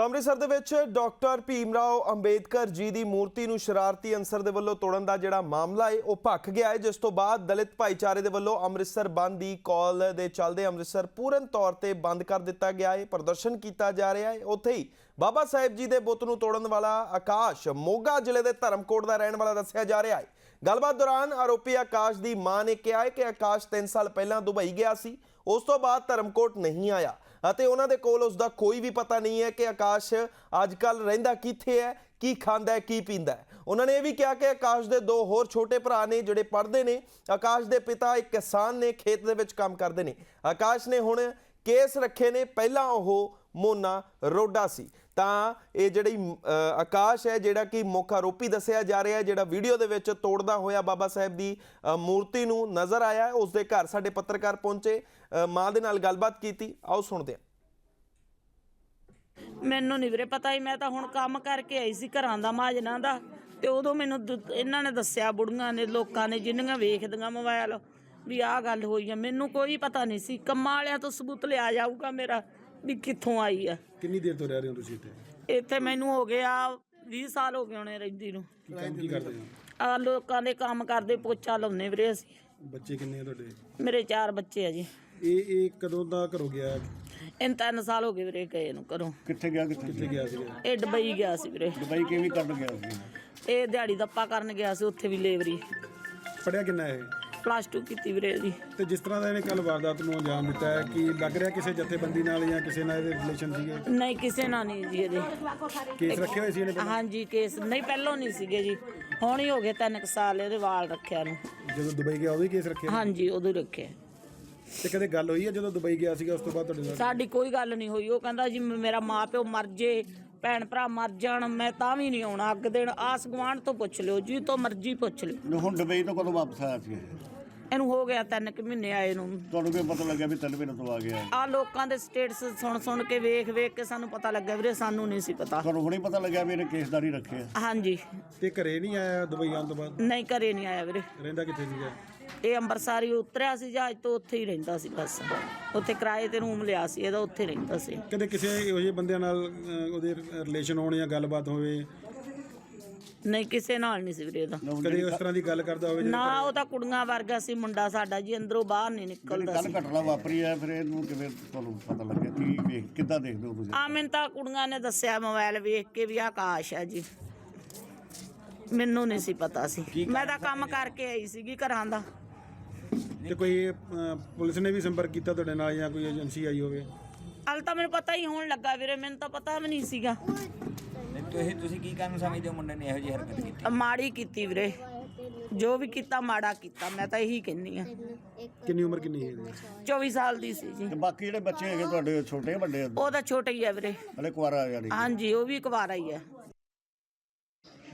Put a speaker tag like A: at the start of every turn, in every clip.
A: ਤਾਂ ਅੰਮ੍ਰਿਤਸਰ ਦੇ ਵਿੱਚ ਡਾਕਟਰ ਭੀਮਰਾਓ ਅੰਬੇਦਕਰ ਜੀ ਦੀ ਮੂਰਤੀ ਨੂੰ ਸ਼ਰਾਰਤੀ ਅੰਸਰ ਦੇ ਵੱਲੋਂ ਤੋੜਨ ਦਾ ਜਿਹੜਾ ਮਾਮਲਾ ਹੈ, ਉਹ ਭੱਖ ਗਿਆ ਹੈ, ਜਿਸ ਤੋਂ ਬਾਅਦ ਦਲਿਤ ਭਾਈਚਾਰੇ ਦੇ ਵੱਲੋਂ ਅੰਮ੍ਰਿਤਸਰ ਬੰਦ ਦੀ ਕਾਲ ਦੇ ਚੱਲਦੇ ਅੰਮ੍ਰਿਤਸਰ ਪੂਰਨ ਤੌਰ ਤੇ ਬੰਦ ਕਰ ਦਿੱਤਾ ਗਿਆ ਹੈ, ਪ੍ਰਦਰਸ਼ਨ ਕੀਤਾ ਜਾ ਰਿਹਾ ਹੈ। ਉੱਥੇ ਹੀ ਬਾਬਾ ਸਾਹਿਬ ਜੀ ਦੇ ਬੁੱਤ ਨੂੰ ਤੋੜਨ ਵਾਲਾ ਆਕਾਸ਼ ਮੋਗਾ ਜ਼ਿਲ੍ਹੇ ਦੇ ਧਰਮਕੋਟ ਦਾ ਰਹਿਣ ਵਾਲਾ ਦੱਸਿਆ ਜਾ ਰਿਹਾ ਹੈ। ਗੱਲਬਾਤ ਦੌਰਾਨ ਆਰੋਪੀ ਆਕਾਸ਼ ਦੀ ਮਾਂ ਨੇ ਕਿਹਾ ਹੈ ਕਿ ਆਕਾਸ਼ 3 ਸਾਲ ਪਹਿਲਾਂ ਦੁਬਈ ਗਿਆ ਸੀ, ਉਸ ਤੋਂ ਬਾਅਦ ਧਰਮਕੋਟ ਨਹੀਂ ਆਇਆ। ਅਤੇ ਉਹਨਾਂ ਦੇ ਕੋਲ ਉਸ ਦਾ ਕੋਈ ਵੀ ਪਤਾ ਨਹੀਂ ਹੈ ਕਿ ਆਕਾਸ਼ ਅੱਜ ਕੱਲ ਰਹਿੰਦਾ ਕਿੱਥੇ ਹੈ, ਕੀ ਖਾਂਦਾ ਹੈ, ਕੀ ਪੀਂਦਾ ਹੈ। ਉਹਨਾਂ ਨੇ ਇਹ ਵੀ ਕਿਹਾ ਕਿ ਆਕਾਸ਼ ਦੇ ਦੋ ਹੋਰ ਛੋਟੇ ਭਰਾ ਨੇ ਜਿਹੜੇ ਪੜ੍ਹਦੇ ਨੇ, ਆਕਾਸ਼ ਦੇ ਪਿਤਾ ਇੱਕ ਕਿਸਾਨ ਨੇ, ਖੇਤ ਦੇ ਵਿੱਚ ਕੰਮ ਕਰਦੇ ਨੇ। ਆਕਾਸ਼ ਨੇ ਹੁਣ ਕੇਸ ਰੱਖੇ ਨੇ, ਪਹਿਲਾਂ ਉਹ ਮੋਨਾ ਰੋਡਾ ਸੀ। ਤਾਂ ਇਹ ਜਿਹੜੀ ਆਕਾਸ਼ ਹੈ, ਜਿਹੜਾ ਕਿ ਮੁੱਖ ਆਰੋਪੀ ਦੱਸਿਆ ਜਾ ਰਿਹਾ ਹੈ, ਜਿਹੜਾ ਵੀਡੀਓ ਦੇ ਵਿੱਚ ਤੋੜਦਾ ਹੋਇਆ ਬਾਬਾ ਸਾਹਿਬ ਦੀ ਮੂਰਤੀ ਨੂੰ ਨਜ਼ਰ ਆਇਆ ਉਸ ਦੇ ਘਰ ਸਾਡੇ ਪੱਤਰਕਾਰ ਪਹੁੰਚੇ ਮਾਂ ਦੇ ਨਾਲ ਗੱਲਬਾਤ ਕੀਤੀ। ਆਓ ਸੁਣਦੇ ਹਾਂ।
B: ਮੈਨੂੰ ਨਹੀਂ ਵੀਰੇ ਪਤਾ ਹੀ ਮੈਂ ਤਾਂ ਹੁਣ ਕੰਮ ਕਰਕੇ ਆਈ ਸੀ ਘਰਾਂ ਦਾ, ਮਾਜਨਾ ਦਾ, ਤੇ ਉਦੋਂ ਮੈਨੂੰ ਦ- ਇਹਨਾਂ ਨੇ ਦੱਸਿਆ, ਬੁੜੀਆਂ ਨੇ, ਲੋਕਾਂ ਨੇ, ਜਿੰਨੀਆਂ ਵੇਖਦੀਆਂ ਮੋਬਾਈਲ ਵੀ ਆਹ ਗੱਲ ਹੋਈ ਆ। ਮੈਨੂੰ ਕੋਈ ਪਤਾ ਨਹੀਂ ਸੀ, ਕੰਮਾਂ ਵਾਲਿਆਂ ਤੋਂ ਸਬੂਤ ਲਿਆ ਜਾਊਗਾ ਮੇਰਾ। ਵੀ ਕਿੱਥੋਂ ਆਈ ਆ।
C: ਕਿੰਨੀ ਦੇਰ ਤੋਂ ਰਹਿ ਰਹੇ ਹੋ ਤੁਸੀਂ ਇੱਥੇ?
B: ਇੱਥੇ ਮੈਨੂੰ ਹੋ ਗਿਆ 20 ਸਾਲ ਹੋ ਗਏ ਹੋਣੇ ਰਹਿੰਦੀ ਨੂੰ।
C: ਕੀ ਕੰਮ ਕੀ ਕਰਦੇ ਹੋ?
B: ਆ ਲੋਕਾਂ ਦੇ ਕੰਮ ਕਰਦੇ ਪੋਚਾ ਲਾਉਨੇ ਵੀਰੇ ਅਸੀਂ।
C: ਬੱਚੇ ਕਿੰਨੇ ਆ ਤੁਹਾਡੇ?
B: ਮੇਰੇ ਚਾਰ ਬੱਚੇ ਆ ਜੀ।
C: ਇਹ ਇਹ ਕਦੋਂ ਦਾ ਘਰੋਂ ਗਿਆ?
B: ਇਹਨ ਤਿੰਨ ਸਾਲ ਹੋ ਗਏ ਵੀਰੇ ਗਏ ਨੂੰ ਘਰੋਂ।
D: ਕਿੱਥੇ ਗਿਆ ਕਿੱਥੇ
C: ਕਿੱਥੇ ਗਿਆ? ਸੀਗਾ
B: ਇਹ ਦੁਬਈ ਗਿਆ ਸੀ ਵੀਰੇ।
D: ਦੁਬਈ ਕਿਵੇਂ ਕਰਨ ਗਿਆ ਸੀ?
B: ਇਹ ਦਿਹਾੜੀ ਦੱਪਾ ਕਰਨ ਗਿਆ ਸੀ ਉੱਥੇ ਵੀ ਲੇਬਰੀ।
C: ਪੜਿਆ ਕਿੰਨਾ ਇਹ?
B: ਪਲੱਸ 2 ਕੀਤੀ ਵੀਰੇ ਜੀ।
C: ਤੇ ਜਿਸ ਤਰ੍ਹਾਂ ਦਾ ਇਹਨੇ ਕੱਲ ਵਾਰਦਾਤ ਨੂੰ ਅੰਜਾਮ ਦਿੱਤਾ ਹੈ ਕਿ ਲੱਗ ਰਿਹਾ ਕਿਸੇ ਜਥੇਬੰਦੀ ਨਾਲ ਜਾਂ ਕਿਸੇ ਨਾਲ ਇਹਦੇ ਰਿਲੇਸ਼ਨ ਸੀਗੇ?
B: ਨਹੀਂ ਕਿਸੇ ਨਾਲ ਨਹੀਂ ਜੀ ਇਹਦੇ।
C: ਕੇਸ ਰੱਖੇ ਹੋਏ ਸੀ ਇਹਨੇ ਪਹਿਲਾਂ?
B: ਹਾਂਜੀ ਕੇਸ ਨਹੀਂ ਪਹਿਲੋਂ ਨਹੀਂ ਸੀਗੇ ਜੀ। ਹੁਣ ਹੀ ਹੋ ਗਏ ਤਿੰਨ ਕੁ ਸਾਲ ਇਹਦੇ ਵਾਲ ਰੱਖਿਆ ਨੂੰ।
C: ਜਦੋਂ ਦੁਬਈ ਗਿਆ ਉਦੋਂ ਹੀ ਕੇਸ ਰੱਖਿਆ
B: ਹਾਂਜੀ ਉਦੋਂ ਹੀ ਰੱਖਿਆ
C: ਤੇ ਕਦੇ ਗੱਲ ਹੋਈ ਹੈ ਜਦੋਂ ਦੁਬਈ ਗਿਆ ਸੀਗਾ ਉਸ ਤੋਂ ਬਾਅਦ ਤੁਹਾਡੇ ਨਾਲ?
B: ਸਾਡੀ ਕੋਈ ਗੱਲ ਨਹੀਂ ਹੋਈ। ਉਹ ਕਹਿੰਦਾ ਜੀ ਮੇਰਾ ਮਾਂ ਪਿਓ ਮਰ ਜੇ ਭੈਣ ਭਰਾ ਮਰ ਜਾਣ ਮੈਂ ਤਾਂ ਵੀ ਨਹੀਂ ਆਉਣਾ ਅੱਗ ਦੇਣ। ਆਸ ਗੁਆਂਢ ਤੋਂ ਪੁੱਛ ਲਿਓ ਜੀ ਤੋਂ ਮਰਜ਼ੀ ਪੁੱਛ ਲਿਓ।
D: ਹੁਣ ਦੁਬਈ ਤੋਂ ਕਦੋਂ ਵਾਪਸ ਆਇਆ ਸੀ ਇਹ?
B: ਇਹਨੂੰ ਹੋ ਗਿਆ ਤਿੰਨ ਕੁ ਮਹੀਨੇ ਆਏ ਨੂੰ।
D: ਤੁਹਾਨੂੰ ਕੀ ਪਤਾ ਲੱਗਿਆ ਵੀ ਤਿੰਨ ਮਹੀਨੇ ਤੋਂ ਆ ਗਿਆ
B: ਆ ਲੋਕਾਂ ਦੇ ਸਟੇਟਸ ਸੁਣ ਸੁਣ ਕੇ ਵੇਖ ਵੇਖ ਕੇ ਸਾਨੂੰ ਪਤਾ ਲੱਗਾ ਵੀਰੇ ਸਾਨੂੰ ਨਹੀਂ ਸੀ ਪਤਾ।
D: ਤੁਹਾਨੂੰ ਹੁਣੇ ਪਤਾ ਲੱਗਿਆ ਵੀ ਇਹਨੇ ਕੇਸਦਾਰੀ ਰੱਖਿਆ?
B: ਹਾਂਜੀ।
C: ਤੇ ਘਰੇ ਨਹੀਂ ਆਇਆ ਦੁਬਈ ਆਉਣ ਤੋਂ ਬਾਅਦ?
B: ਨਹੀਂ ਘਰੇ ਨਹੀਂ ਆਇਆ ਵੀਰੇ।
C: ਰਹਿੰਦਾ ਕਿੱਥੇ ਸੀਗਾ?
B: ਇਹ ਅੰਮ੍ਰਿਤਸਰ ਉਤਰਿਆ ਸੀ ਜਹਾਜ਼ ਤੋਂ ਉੱਥੇ ਹੀ ਰਹਿੰਦਾ ਸੀ ਬਸ। ਉੱਥੇ ਕਿਰਾਏ ਤੇ ਰੂਮ ਲਿਆ ਸੀ ਇਹਦਾ ਉੱਥੇ ਰਹਿੰਦਾ ਸੀ।
C: ਕਦੇ ਕਿਸੇ ਇਹੋ ਜਿਹੇ ਬੰਦਿਆਂ ਨਾਲ ਅਹ, ਉਹਦੇ ਰਿਲੇਸ਼ਨ ਹੋਣ ਜਾਂ ਗੱਲਬਾਤ ਹੋਵੇ?
B: ਨਹੀਂ ਕਿਸੇ ਨਾਲ ਨਹੀਂ ਸੀ ਵੀਰੇ ਇਹਦਾ।
C: ਕਦੇ ਉਸ ਤਰ੍ਹਾਂ ਦੀ ਗੱਲ ਕਰਦਾ ਹੋਵੇ
B: ਨਾ ਉਹ ਤਾਂ ਕੁੜੀਆਂ ਵਰਗਾ ਸੀ ਮੁੰਡਾ ਸਾਡਾ ਜੀ ਅੰਦਰੋਂ ਬਾਹਰ ਨਹੀਂ ਨਿਕਲਦਾ
D: ਕੱਲ
B: ਸੀ।
D: ਘਟਨਾ ਵਾਪਰੀ ਹੈ ਫਿਰ ਇਹਨੂੰ ਕਿਵੇਂ ਤੁਹਾਨੂੰ ਪਤਾ ਲੱਗਿਆ? ਕੀ ਵੇਖ ਕਿੱਦਾਂ ਦੇਖਦੇ ਹੋ ਤੁਸੀਂ?
B: ਆ ਮੈਨੂੰ ਤਾਂ ਕੁੜੀਆਂ ਨੇ ਦੱਸਿਆ ਮੋਬਾਈਲ ਵੇਖ ਕੇ ਵੀ ਆਕਾਸ਼ ਆ ਜੀ। ਮੈਨੂੰ ਨਹੀਂ ਸੀ ਪਤਾ ਸੀ। ਮੈਂ ਤਾਂ ਕੰਮ ਕਰਕੇ ਆਈ ਸੀਗੀ ਘਰਾਂ ਦਾ।
C: ਤੇ ਕੋਈ ਅਹ, ਪੁਲਿਸ ਨੇ ਵੀ ਸੰਪਰਕ ਕੀਤਾ ਤੁਹਾਡੇ ਨਾਲ ਜਾਂ ਕੋਈ ਏਜੰਸੀ ਆਈ ਹੋਵੇ?
B: ਹਾਲ ਤਾਂ ਮੈਨੂੰ ਪਤਾ ਹੀ ਹੋਣ ਲੱਗਾ ਵੀਰੇ ਮੈਨੂੰ ਤਾਂ ਪਤਾ ਵੀ ਨਹੀਂ ਸੀਗਾ।
E: ਨਹੀਂ ਤੁਸੀਂ ਤੁਸੀਂ ਕੀ ਕਾਰਨ ਸਮਝਦੇ ਹੋ? ਮੁੰਡੇ ਨੇ ਇਹੋ ਜਿਹੀ ਹਰਕਤ ਕੀਤੀ?
B: ਮਾੜੀ ਕੀਤੀ ਵੀਰੇ। ਜੋ ਵੀ ਕੀਤਾ ਮਾੜਾ ਕੀਤਾ ਮੈਂ ਤਾਂ ਇਹੀ ਕਹਿੰਦੀ ਆ
C: ਕਿੰਨੀ ਉਮਰ ਕਿੰਨੀ ਹੈ? ਇਹਦੀ
B: 24 ਸਾਲ ਦੀ ਸੀ ਜੀ।
D: ਤੇ ਬਾਕੀ ਜਿਹੜੇ ਬੱਚੇ ਹੈਗੇ ਤੁਹਾਡੇ ਛੋਟੇ ਵੱਡੇ?
B: ਉਹ ਤਾਂ ਛੋਟਾ ਹੀ ਆ ਵੀਰੇ।
D: ਹਲੇ ਕੁਆਰਾ ਯਾਨੀ
B: ਹਾਂਜੀ ਉਹ ਵੀ ਕੁਵਾਰਾ ਹੀ। ਆ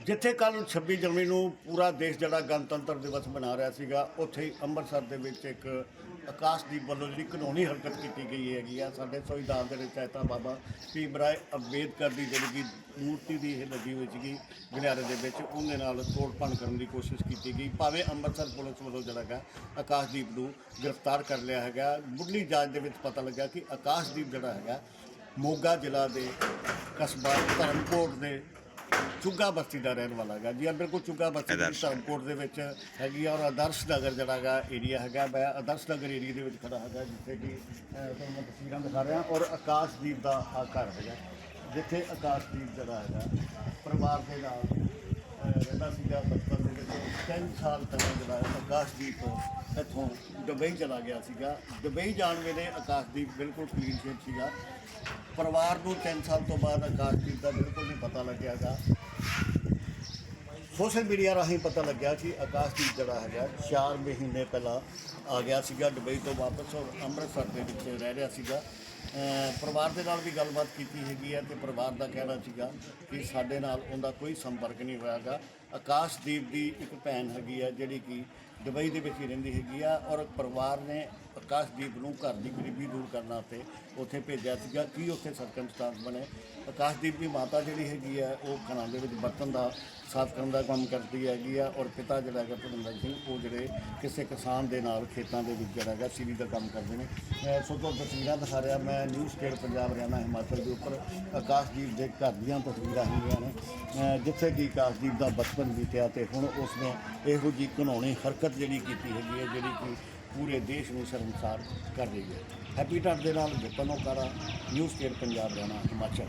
D: ਜਿੱਥੇ ਕੱਲ 26 ਜਨਵਰੀ ਨੂੰ ਪੂਰਾ ਦੇਸ਼ ਜਿਹੜਾ ਗਣਤੰਤਰ ਦਿਵਸ ਮਨਾ ਰਿਹਾ ਸੀਗਾ, ਉੱਥੇ ਹੀ ਅੰਮ੍ਰਿਤਸਰ ਦੇ ਵਿੱਚ ਇੱਕ ਆਕਾਸ਼ਦੀਪ ਵੱਲੋਂ ਜਿਹੜੀ ਕਾਨੂੰਨੀ ਹਰਕਤ ਕੀਤੀ ਗਈ ਹੈਗੀ ਆ। ਸਾਡੇ ਸੰਵਿਧਾਨ ਦੇ ਰਚੈਤਾ ਬਾਬਾ ਭੀਮ ਰਾਏ ਅੰਬੇਦਕਰ ਦੀ ਜਿਹੜੀ ਕਿ ਮੂਰਤੀ ਦੀ ਇਹ ਲੱਗੀ ਹੋਈ ਸੀਗੀ ਗਲਿਆਰੇ ਦੇ ਵਿੱਚ, ਉਹਦੇ ਨਾਲ ਤੋੜ ਕਰਨ ਦੀ ਕੋਸ਼ਿਸ਼ ਕੀਤੀ ਗਈ। ਭਾਵੇਂ ਅੰਮ੍ਰਿਤਸਰ ਪੁਲਿਸ ਵੱਲੋਂ ਜਿਹੜਾ ਹੈਗਾ ਆਕਾਸ਼ਦੀਪ ਨੂੰ ਗ੍ਰਿਫਤਾਰ ਕਰ ਲਿਆ ਹੈਗਾ, ਮੁੱਢਲੀ ਜਾਂਚ ਦੇ ਵਿੱਚ ਪਤਾ ਲੱਗਾ ਕਿ ਆਕਾਸ਼ਦੀਪ ਜਿਹੜਾ ਹੈਗਾ ਮੋਗਾ ਜ਼ਿਲ੍ਹਾ ਦੇ ਕਸਬਾ ਧਰਮਕੋਟ ਦੇ ਚੁੱਗਾ ਬਸਤੀ ਦਾ ਰਹਿਣ ਵਾਲਾ ਹੈਗਾ। ਜੀ ਬਿਲਕੁਲ ਚੁੱਗਾ ਬਸਤੀ ਦੀ ਧਰਮਕੋਟ ਦੇ ਵਿੱਚ ਹੈਗੀ ਆ ਔਰ ਆਦਰਸ਼ ਨਗਰ ਜਿਹੜਾ ਹੈਗਾ ਏਰੀਆ ਹੈਗਾ। ਮੈਂ ਆਦਰਸ਼ ਨਗਰ ਏਰੀਆ ਦੇ ਵਿੱਚ ਖੜਾ ਹੈਗਾ ਜਿੱਥੇ ਕਿ ਅਹ, ਤੁਹਾਨੂੰ ਮੈਂ ਤਸਵੀਰਾਂ ਦਿਖਾ ਰਿਹਾ ਔਰ ਆਕਾਸ਼ਦੀਪ ਦਾ ਆ ਘਰ ਹੈਗਾ। ਜਿੱਥੇ ਆਕਾਸ਼ਦੀਪ ਜਿਹੜਾ ਹੈਗਾ ਪਰਿਵਾਰ ਦੇ ਨਾਲ ਰਹਿੰਦਾ ਸੀਗਾ ਬਚਪਨ ਦੇ ਵਿੱਚ 3 ਸਾਲ ਪਹਿਲਾਂ ਜਿਹੜਾ ਆਕਾਸ਼ਦੀਪ ਇੱਥੋਂ ਦੁਬਈ ਚਲਾ ਗਿਆ ਸੀਗਾ। ਦੁਬਈ ਜਾਣ ਵੇਲੇ ਆਕਾਸ਼ਦੀਪ ਬਿਲਕੁਲ ਕਲੀਨ ਸ਼ੇਪ ਸੀਗਾ। ਪਰਿਵਾਰ ਨੂੰ 3 ਸਾਲ ਤੋਂ ਬਾਅਦ ਆਕਾਸ਼ਦੀਪ ਦਾ ਬਿਲਕੁਲ ਨਹੀਂ ਪਤਾ ਲੱਗਿਆਗਾ ਸੋਸ਼ਲ ਮੀਡੀਆ ਰਾਹੀਂ ਪਤਾ ਲੱਗਿਆ ਕਿ ਆਕਾਸ਼ਦੀਪ ਜਿਹੜਾ ਹੈਗਾ 4 ਮਹੀਨੇ ਪਹਿਲਾਂ ਆ ਗਿਆ ਸੀਗਾ ਦੁਬਈ ਤੋਂ ਵਾਪਸ ਔਰ ਅੰਮ੍ਰਿਤਸਰ ਦੇ ਵਿੱਚ ਰਹਿ ਰਿਹਾ ਸੀਗਾ। ਪਰਿਵਾਰ ਦੇ ਨਾਲ ਵੀ ਗੱਲਬਾਤ ਕੀਤੀ ਹੈਗੀ ਹੈ ਤੇ ਪਰਿਵਾਰ ਦਾ ਕਹਿਣਾ ਸੀਗਾ ਕਿ ਸਾਡੇ ਨਾਲ ਉਹਦਾ ਕੋਈ ਸੰਪਰਕ ਨਹੀਂ ਹੋਇਆਗਾ। ਆਕਾਸ਼ਦੀਪ ਦੀ ਇੱਕ ਭੈਣ ਹੈਗੀ ਆ, ਜਿਹੜੀ ਕਿ ਦੁਬਈ ਦੇ ਵਿੱਚ ਹੀ ਰਹਿੰਦੀ ਹੈਗੀ ਆ ਔਰ ਪਰਿਵਾਰ ਨੇ ਆਕਾਸ਼ਦੀਪ ਨੂੰ ਘਰ ਦੀ ਗਰੀਬੀ ਦੂਰ ਕਰਨ ਵਾਸਤੇ ਉੱਥੇ ਭੇਜਿਆ ਸੀਗਾ। ਕੀ ਉੱਥੇ ਸਰਕਮਸਟੈਂਸ ਬਣੇ? ਆਕਾਸ਼ਦੀਪ ਦੀ ਮਾਤਾ ਜਿਹੜੀ ਹੈਗੀ ਆ, ਉਹ ਘਰਾਂ ਦੇ ਵਿੱਚ ਬਰਤਨ ਦਾ, ਸਾਫ਼ ਕਰਨ ਦਾ ਕੰਮ ਕਰਦੀ ਹੈਗੀ ਆ ਔਰ ਪਿਤਾ ਜਿਹੜਾ ਹੈਗਾ ਭੁਪਿੰਦਰ ਸਿੰਘ, ਉਹ ਜਿਹੜੇ ਕਿਸੇ ਕਿਸਾਨ ਦੇ ਨਾਲ ਖੇਤਾਂ ਦੇ ਵਿੱਚ ਜਿਹੜਾ ਹੈਗਾ ਸੀਰੀ ਦਾ ਕੰਮ ਕਰਦੇ ਨੇ। ਸੋ ਤੋਂ ਤਸਵੀਰਾਂ ਦਿਖਾ ਰਿਹਾ। ਮੈਂ ਨਿਊ ਸਟੇਟ ਪੰਜਾਬ, ਹਰਿਆਣਾ, ਹਿਮਾਚਲ ਦੇ ਉੱਪਰ ਆਕਾਸ਼ਦੀਪ ਦੇ ਘਰ ਦੀਆਂ ਤਸਵੀਰਾਂ ਹੈਗੀਆਂ ਨੇ। ਜਿੱਥੇ ਕਿ ਆਕਾਸ਼ਦੀਪ ਦਾ ਬਚਪਨ ਬੀਤਿਆ ਤੇ ਹੁਣ ਉਸਨੇ ਇਹੋ ਜਿਹੀ ਘਿਨਾਉਣੀ ਹਰਕਤ ਜਿਹੜੀ ਕੀਤੀ ਹੈਗੀ ਹੈ, ਜਿਹੜੀ ਕਿ ਪੂਰੇ ਦੇਸ਼ ਨੂੰ ਸ਼ਰਮਸਾਰ ਕਰ ਰਹੀ ਹੈ। ਹੈਪੀ ਦੇ ਨਾਲ ਵਿਪਨ ਓਕਾਰਾ, ਨਿਊਜ਼ ਸਟੇਟ ਪੰਜਾਬ, ਹਰਿਆਣਾ, ਹਿਮਾਚਲ।